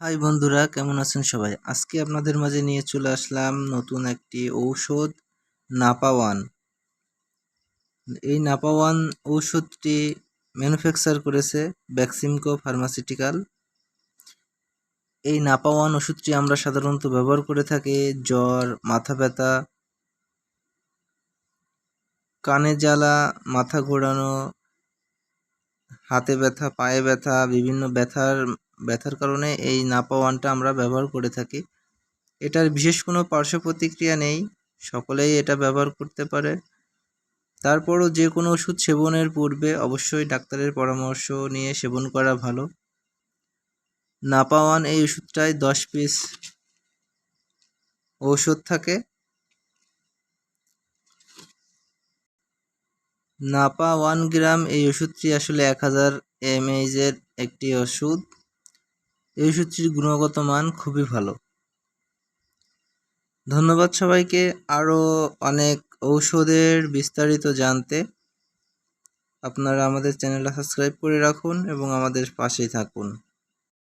High বন্ধুরা, কেমন আছেন সবাই? আজকে আপনাদের মাঝে নিয়ে চলে আসলাম নতুন একটি ঔষধ নাপাওয়ান এই নাপাওয়ান ঔষধটি ম্যানুফ্যাকচার করেছে ব্যাক্সিমকো ফার্মাসিউটিক্যাল। এই নাপাওয়ান ওষুধটি আমরা সাধারণত ব্যবহার করে থাকি জ্বর, মাথা ব্যথা, কানে জ্বালা, মাথা ঘোরানো, হাতে ব্যথা, পায়ে ব্যথা, বিভিন্ন ব্যথার ব্যথার কারণে এই নাপা ওয়ানটা আমরা ব্যবহার করে থাকি। এটার বিশেষ কোনো পার্শ্ব প্রতিক্রিয়া নেই, সকলেই এটা ব্যবহার করতে পারে। তারপরও যে কোনো ওষুধ সেবনের পূর্বে অবশ্যই ডাক্তারের পরামর্শ নিয়ে সেবন করা ভালো। নাপা ওয়ান এই ওষুধটায় দশ পিস ঔষধ থাকে। নাপা ওয়ান গ্রাম এই ওষুধটি আসলে এক হাজার এমএইচের একটি ওষুধ। এই সূত্রের গুণগত মান খুবই ভালো। ধন্যবাদ সবাইকে আরও অনেক ঔষধের বিস্তারিত জানতে। আপনারা আমাদের চ্যানেলটা সাবস্ক্রাইব করে রাখুন এবং আমাদের পাশেই থাকুন।